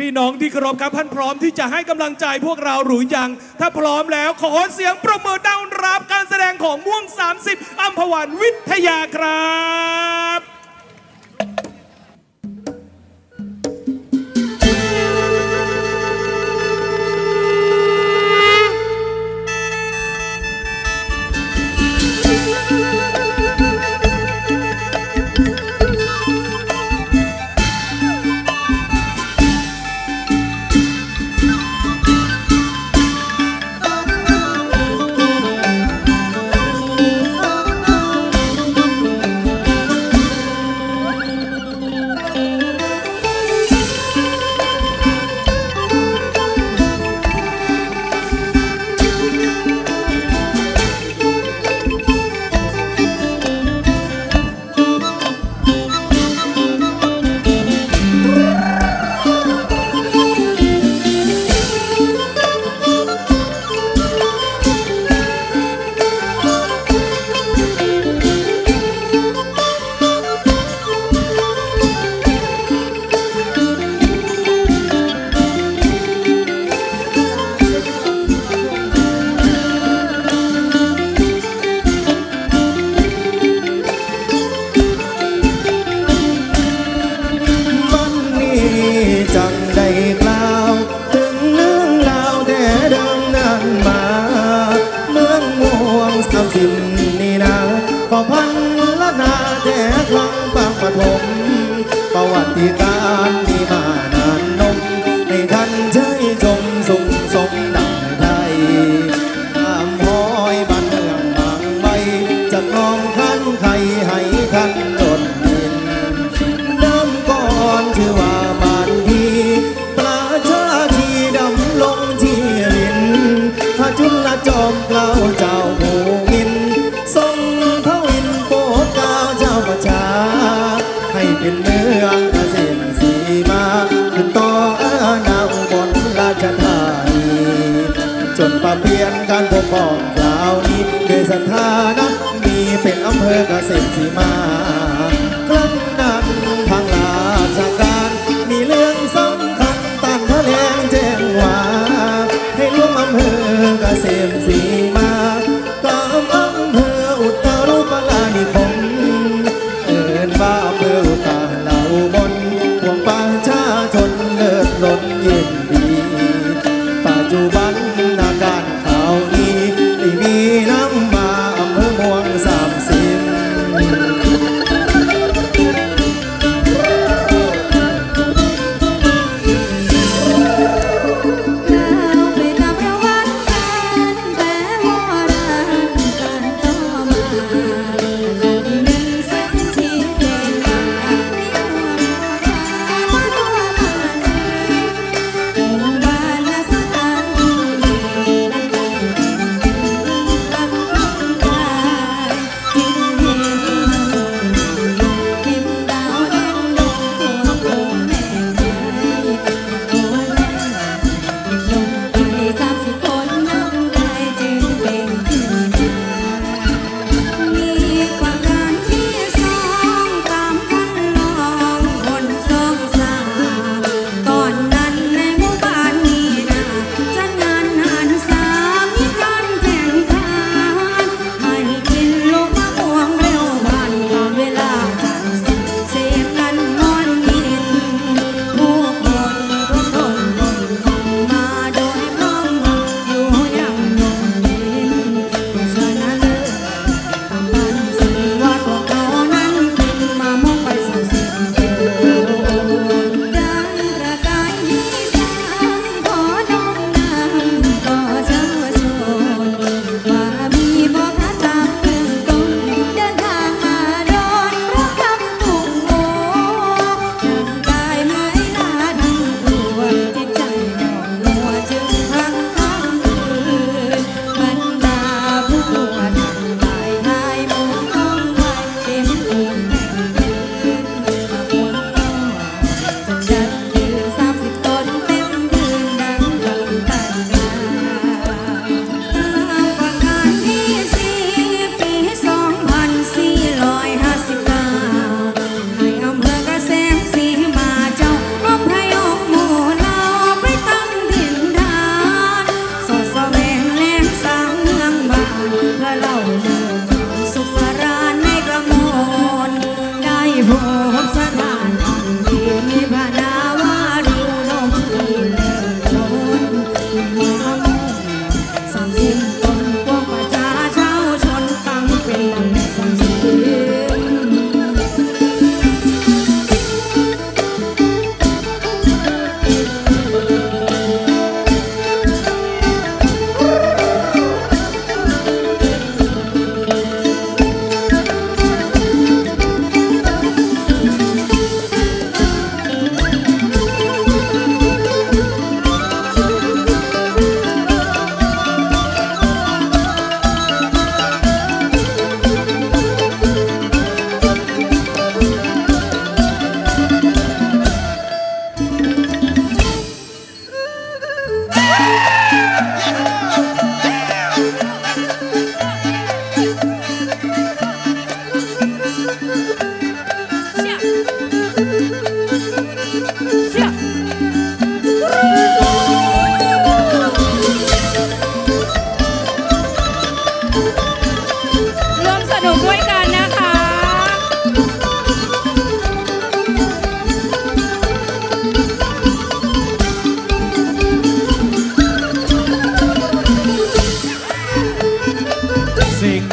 พี่น้องที่เคารพครับท่านพร้อมที่จะให้กำลังใจพวกเราหรือยัง ถ้าพร้อมแล้วขอเสียงประเมินด้านรับการแสดงของม่วง 30อัมพวันวิทยาครับ tongue ป้องกลาวนี้เคยสถานะมีเป็นอำเภอเกษตร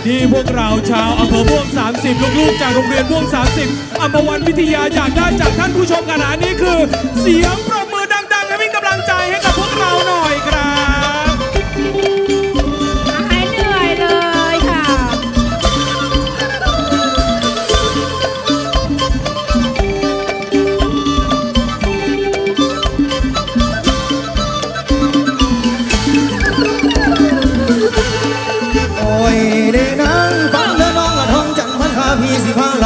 ที่พวกเราชาวอำเภอม่วง 30 ลูกๆจากโรงเรียนม่วง 30อัมพวันวิทยาอยากได้จากท่านผู้ชมขณะนี้คือ เสียงประ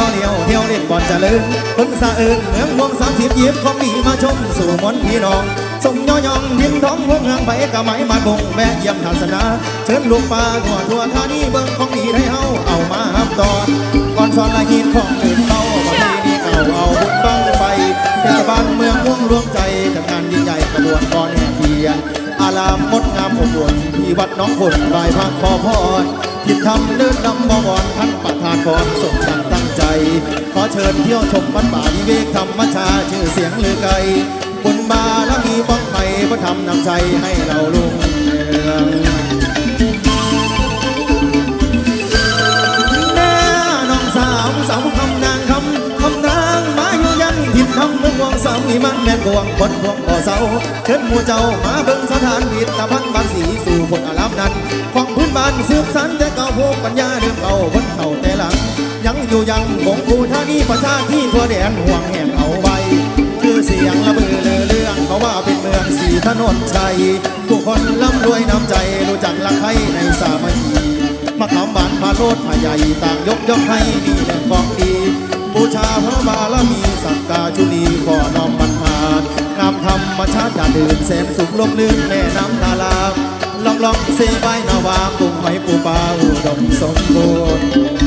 อเดียวเที่ยวเล่นก่อนจะลืมคนสะอื่นเมืองม่วงสามสิบยิบของดีมาชมสู่มนพี่น้องสมย่อยองดินท้องพวกเมืองไปกะไหมมาบงแวะเยี่ยมทัศนาเชิญลูกปลาทั่วทั่วท่านี้เบิ่งของดีให้เฮาเอามาฮับตอนก่อนสอนละหินของอื่นเขาบางทีนี่เอาเอาบุญบังไฟเทศบาลเมืองม่วงรวมใจจัดงานยิ่งใหญ่กระบวนกรแห่เทียนอารามงดงามอบอุ่นที่วัดน้องคนบายพระขอพรทิศทำเดินนำบวรท่านประธานพรส่งดัง ขอเชิญเที่ยวชมวัดป่าวิเวกธรรมชาชื่อเสียงลือไกลบุญบารมีบ้องไปพระธรรมนำใจให้เราลุงเรืองแน่น้องสาวสาวคำนางคำคำนางมาอยู่ยันทินทำเมืองวงสาวมีมันแม่นกวงคนพวงบ่อเสาเชิญหมู่เจ้ามาเบิ่งสถานวิทย์ตะพันบาสีสู่คนอารามนั้น ของพื้นบ้านสืบสันแต่เก่าพวกปัญญาเดิมเก่าคนเก่าแต่หลัง ยังอยู่ยังคงภูท่านี้ประชาที่ทั่วแดนห่วงแห่งเอาไว้ชื่อเสียงละเบือเลือเรื่องเขาว่าเป็นเมืองสีถนนชัยผู้คนร่ำรวยน้ำใจรู้จักรักใครในสามัคคีมะขามบานพาโลดพาใหญ่ต่างยกย่องให้นี่แหล่งของดีบูชาพระบารมีสักกาชุลีขอน้อมบรรพานงามธรรมชาติด่าดื่นแสนสุขลมลื่นแม่น้ำตาลาลองลองเซบายนาวาปุงหอยปูปลาอุดมสมบูรณ์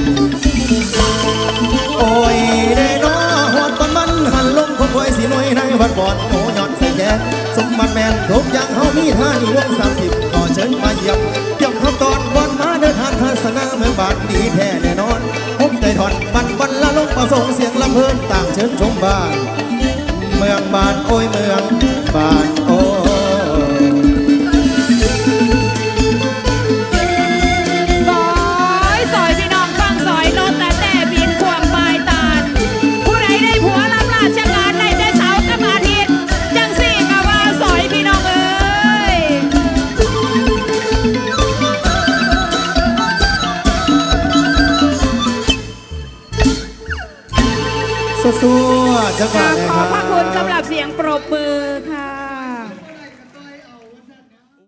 อยในวัดบอดโอ้ยอดใส่แกนสมบัติแมนทุกอย่างเฮามีท่าอยู่วงสามสิบขอเชิญมาเยี่ยมเยี่ยมคำตอนวันมาเดินทางทัศนาเมืองบาดดีแท้แน่นอนผมใจถอนบันบันละลงประสงค์เสียงลำเพลินต่างเชิญชมบ้าน เมืองบาดโอ้ยเมืองบาด สู้ๆจังหวะขคอรับ พระคุณสำหรับเสียงปรบมือค่ะ